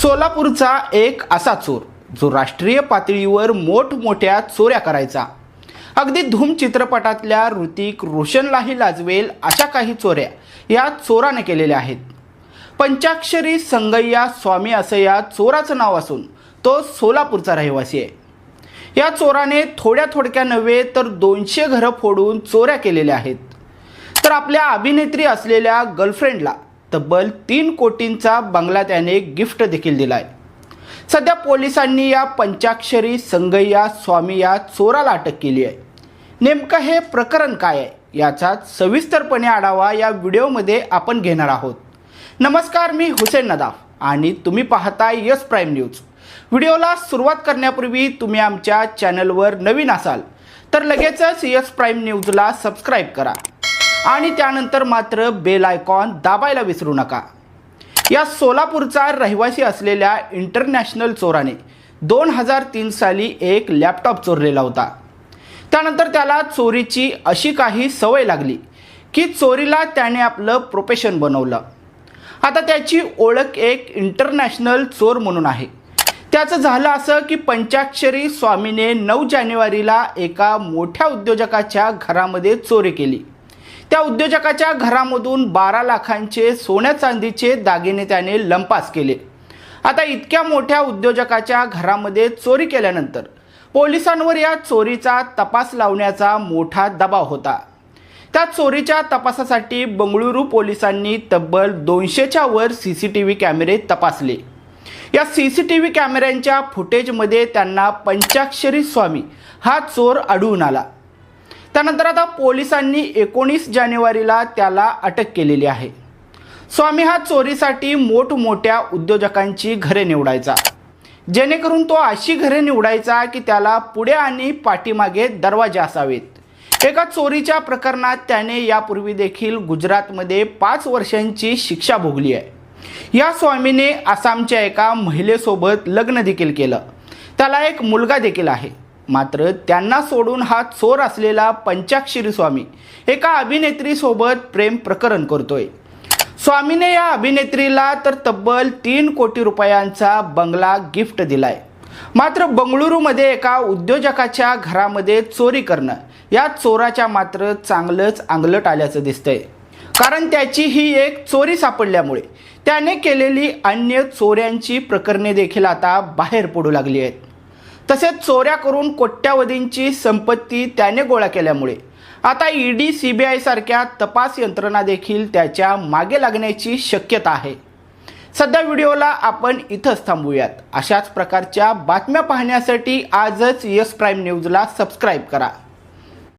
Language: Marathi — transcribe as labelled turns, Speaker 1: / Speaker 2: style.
Speaker 1: सोलापूरचा एक असा चोर जो राष्ट्रीय पातळीवर मोठमोठ्या चोऱ्या करायचा. अगदी धूम चित्रपटातल्या ऋतिक रोशनलाही लाजवेल अशा काही चोऱ्या या चोराने केलेल्या आहेत. पंचाक्षरी संगय्या स्वामी असं या चोराचं नाव असून तो सोलापूरचा रहिवासी आहे. या चोराने थोड्या थोडक्या नव्हे तर दोनशे घरं फोडून चोऱ्या केलेल्या आहेत. तर आपल्या अभिनेत्री असलेल्या गर्लफ्रेंडला तब्बल तीन कोटींचा बंगला त्याने गिफ्ट देखील दिलाय. सध्या पोलिसांनी या पंचाक्षरी संगय्या स्वामी या चोराला अटक केली आहे. नेमकं हे प्रकरण काय आहे याचा सविस्तरपणे आढावा या व्हिडिओमध्ये आपण घेणार आहोत. नमस्कार मी हुसेन नदाफ आणि तुम्ही पाहता यस प्राईम न्यूज. व्हिडिओला सुरुवात करण्यापूर्वी तुम्ही आमच्या चॅनलवर नवीन असाल तर लगेचच यस प्राईम न्यूजला सबस्क्राईब करा. आणि त्यानंतर मात्र बेल आयकॉन दाबायला विसरू नका. या सोलापूरचा रहिवासी असलेल्या इंटरनॅशनल चोराने दोन हजार तीन साली एक लॅपटॉप चोरलेला होता. त्यानंतर त्याला चोरीची अशी काही सवय लागली की चोरीला त्याने आपलं प्रोफेशन बनवलं. आता त्याची ओळख एक इंटरनॅशनल चोर म्हणून आहे. त्याचं झालं असं की पंचाक्षरी स्वामीने नऊ जानेवारीला एका मोठ्या उद्योजकाच्या घरामध्ये चोरी केली. त्या उद्योजकाच्या घरामधून बारा लाखांचे सोन्या चांदीचे दागिने त्याने लंपास केले. आता इतक्या मोठ्या उद्योजकाच्या घरामध्ये चोरी केल्यानंतर पोलिसांवर या चोरीचा तपास लावण्याचा मोठा दबाव होता. त्या चोरीच्या तपासासाठी बंगळुरू पोलिसांनी तब्बल दोनशेच्या वर सी सी टी व्ही कॅमेरे तपासले. या सी सी टी व्ही कॅमेऱ्यांच्या फुटेजमध्ये त्यांना पंचाक्षरी स्वामी हा चोर आढळून आला. त्यानंतर आता पोलिसांनी एकोणीस जानेवारीला त्याला अटक केलेली आहे. स्वामी हा चोरीसाठी मोठमोठ्या उद्योजकांची घरे निवडायचा. जेणेकरून तो अशी घरे निवडायचा की त्याला पुढे आणि पाठीमागे दरवाजे असावेत. एका चोरीच्या प्रकरणात त्याने यापूर्वी देखील गुजरातमध्ये पाच वर्षांची शिक्षा भोगली आहे. या स्वामीने आसामच्या एका महिलेसोबत लग्न देखील केलं. त्याला एक मुलगा देखील आहे. मात्र त्यांना सोडून हा चोर असलेला पंचाक्षरी स्वामी एका अभिनेत्रीसोबत प्रेम प्रकरण करतोय. स्वामीने या अभिनेत्रीला तर तब्बल तीन कोटी रुपयांचा बंगला गिफ्ट दिलाय. मात्र बंगळुरूमध्ये एका उद्योजकाच्या घरामध्ये चोरी करणं या चोराच्या मात्र चांगलंच अंगलट आल्याचं दिसतंय. कारण त्याची ही एक चोरी सापडल्यामुळे त्याने केलेली अन्य चोऱ्यांची प्रकरणे देखील आता बाहेर पडू लागली आहेत. तसेच चोऱ्या करून कोट्यावधींची संपत्ती त्याने गोळा केल्यामुळे. आता ईडी सी बी आय सारख्या तपास यंत्रणा देखील त्याच्यामागे लागण्याची शक्यता आहे. सध्या व्हिडिओला आपण इथंच थांबूयात. अशाच प्रकारच्या बातम्या पाहण्यासाठी आजच यस प्राईम न्यूजला सबस्क्राईब करा.